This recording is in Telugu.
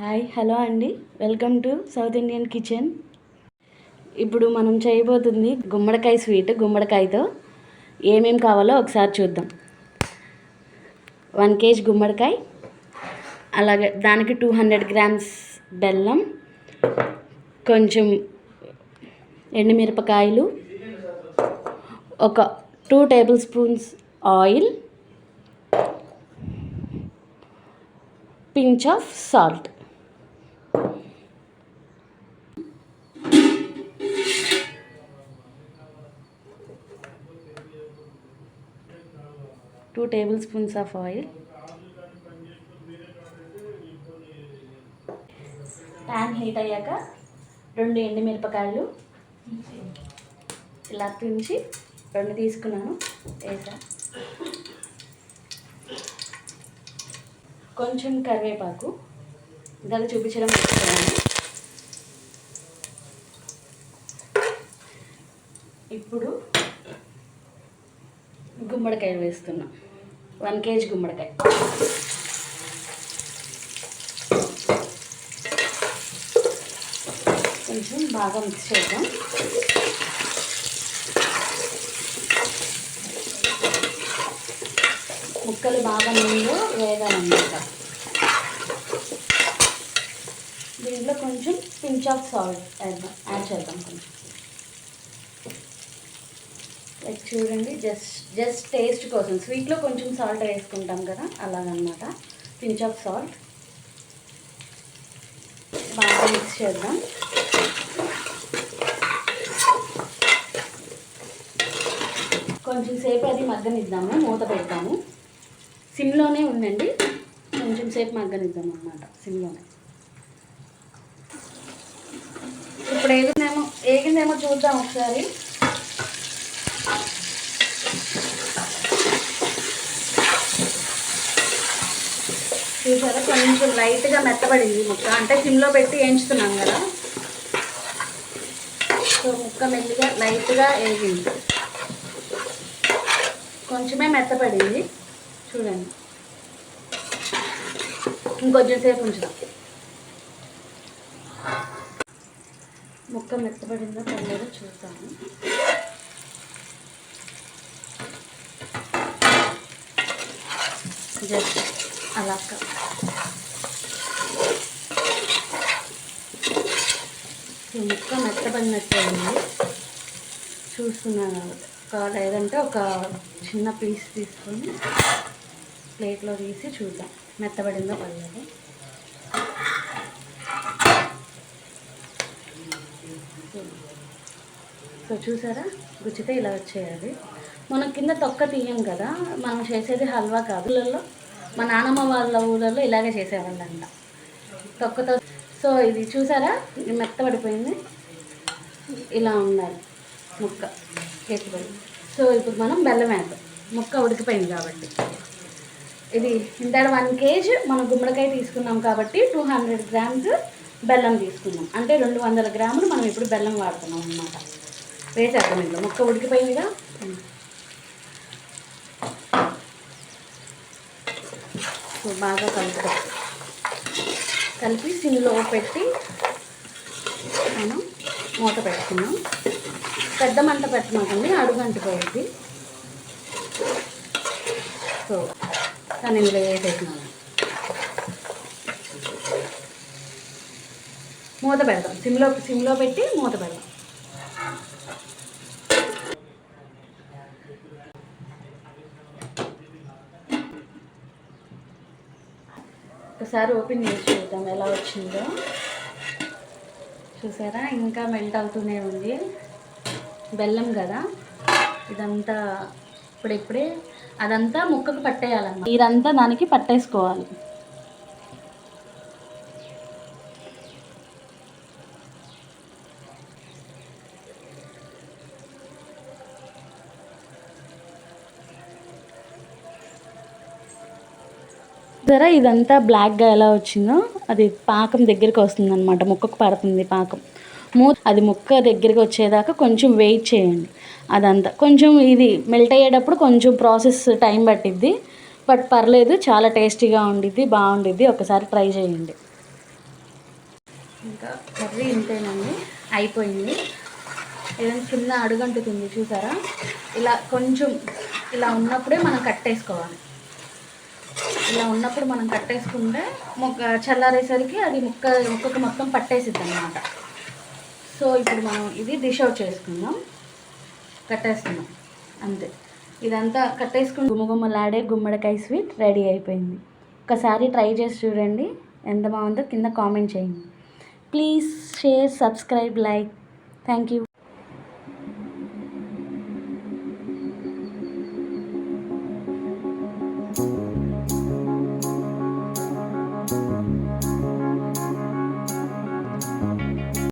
హాయ్ హలో అండి. Welcome to South Indian kitchen. ఇప్పుడు మనం చేయబోతుంది గుమ్మడికాయ స్వీట్ గుమ్మడికాయతో ఏమేం కావాలో ఒకసారి చూద్దాం. వన్ కేజీ గుమ్మడికాయ అలాగే దానికి టూ హండ్రెడ్ గ్రామ్స్ బెల్లం కొంచెం ఎండుమిరపకాయలు ఒక two table spoons oil pinch of salt. Two table spoons of oil. Pan heat అయ్యాక రెండు ఎండుమిరపకాయలు ఇలా తుంచి రెండు తీసుకున్నాను. వేసా. కొంచెం కరివేపాకు దాన్ని చూపించడం ఇప్పుడు గుమ్మడికాయలు వేస్తున్నా. వన్ కేజీ గుమ్మడికాయ. కొంచెం బాగా మిక్స్ చేద్దాం. ముక్కలు బాగా ముందు వేగాలన్నమాట. దీంట్లో కొంచెం pinch of salt add add చేద్దాం కొంచెం లైక్ చూడండి జస్ట్ జస్ట్ టేస్ట్ కోసం. స్వీట్లో కొంచెం సాల్ట్ వేసుకుంటాం కదా అలాగనమాట. పించ్ ఆఫ్ సాల్ట్ బాగా మిక్స్ చేద్దాం. కొంచెం సేపు అది మగ్గనిద్దాము మూత పెడతాము. సిమ్లోనే ఉందండి. కొంచెం సేపు మగ్గనిద్దాం అనమాట సిమ్లోనే. ఇప్పుడు ఏగిందేమో ఏగిందేమో చూద్దాం ఒకసారి. చూసారా? కొంచెం లైట్గా మెత్తబడింది ముక్క. అంటే సిమ్లో పెట్టి వేయించుతున్నాం కదా. సో ముక్క మెల్లిగా లైట్గా వేగింది. కొంచెమే మెత్తపడింది చూడండి. ఇంకొంచెం సేపు ఉంచుదాం. ముక్క మెత్తబడిందో పర్లేదో చూద్దాము. జస్ట్ అలా ముక్క మెత్తబడినట్టు ఉంది చూస్తున్నాను లేదంటే ఒక చిన్న పీస్ తీసుకొని ప్లేట్లో తీసి చూద్దాం. మెత్తబడిందో పర్లేదు. సో చూసారా? గుచ్చితే ఇలా వచ్చేయాలి. మనం కింద తొక్క తీయం కదా మనం చేసేది హల్వా కాదులలో మా నానమ్మ వాళ్ళ ఊళ్ళలో ఇలాగే చేసేవాళ్ళంట. తొక్కతో సో ఇది చూసారా? ఇది మెత్తబడిపోయింది. ఇలా ఉండాలి. ముక్క. చేతిపడి సో ఇప్పుడు మనం బెల్లం వేద్దాం. ముక్క ఉడికిపోయింది కాబట్టి. ఇది ఇంత వన్ కేజీ మనం గుమ్మడికాయ తీసుకున్నాం కాబట్టి టూ హండ్రెడ్ గ్రామ్స్ బెల్లం తీసుకున్నాం. అంటే రెండు వందల గ్రాములు మనం ఇప్పుడు బెల్లం వాడుతున్నాం అన్నమాట. వేసేద్దాం ఇంట్లో ముక్క ఉడికిపోయిందిగా? బాగా కలుపుతాం కలిపి సిమ్లో పెట్టి మనం మూత పెట్టుకున్నాం పెద్ద మంట పెట్టమాకండి అడుగు అంటిపోయింది సో కానీ ఇందులో వేసేసినాను మూత పెడదాం. సిమ్లో సిమ్లో పెట్టి మూత పెడదాం. ఒకసారి ఓపెన్ చేసి చూద్దాం ఎలా వచ్చిందో. చూసారా? ఇంకా మెల్ట్ అవుతూనే ఉంది. బెల్లం కదా? ఇదంతా ఇప్పుడిప్పుడే అదంతా ముక్కకు పట్టేయాలన్నమాట. ఇదంతా దానికి పట్టేసుకోవాలి. సరే ఇదంతా బ్లాక్గా ఎలా వచ్చిందో? అది పాకం దగ్గరికి వస్తుంది అనమాట ముక్కకు పడుతుంది పాకం. మూ అది ముక్క దగ్గరికి వచ్చేదాకా కొంచెం వెయిట్ చేయండి. అదంతా. కొంచెం ఇది మెల్ట్ అయ్యేటప్పుడు కొంచెం ప్రాసెస్ టైం పట్టిద్ది. బట్ పర్లేదు చాలా టేస్టీగా ఉండిద్ది బాగుండిద్ది. ఒకసారి ట్రై చేయండి. ఇంకా కర్రీ ఇంతేనండి. అయిపోయింది. ఏదైనా చిన్న అడుగంటుతుంది చూసారా? ఇలా కొంచెం ఇలా ఉన్నప్పుడే మనం కట్టేసుకోవాలి ఇలా ఉన్నప్పుడు మనం కట్టేసుకుంటే ముక్క చల్లారేసరికి అది ముక్క ముక్కకు మొత్తం పట్టేసిద్ది అనమాట సో ఇప్పుడు మనం ఇది డిషౌట్ చేసుకుందాం. కట్టేస్తున్నాం. అంతే. ఇదంతా కట్టేసుకుని గుమ్మగుమ్మలాడే గుమ్మడికాయ స్వీట్ రెడీ అయిపోయింది. ఒకసారి ట్రై చేసి చూడండి. ఎంత బాగుందో కింద కామెంట్ చేయండి. Please share subscribe like thank you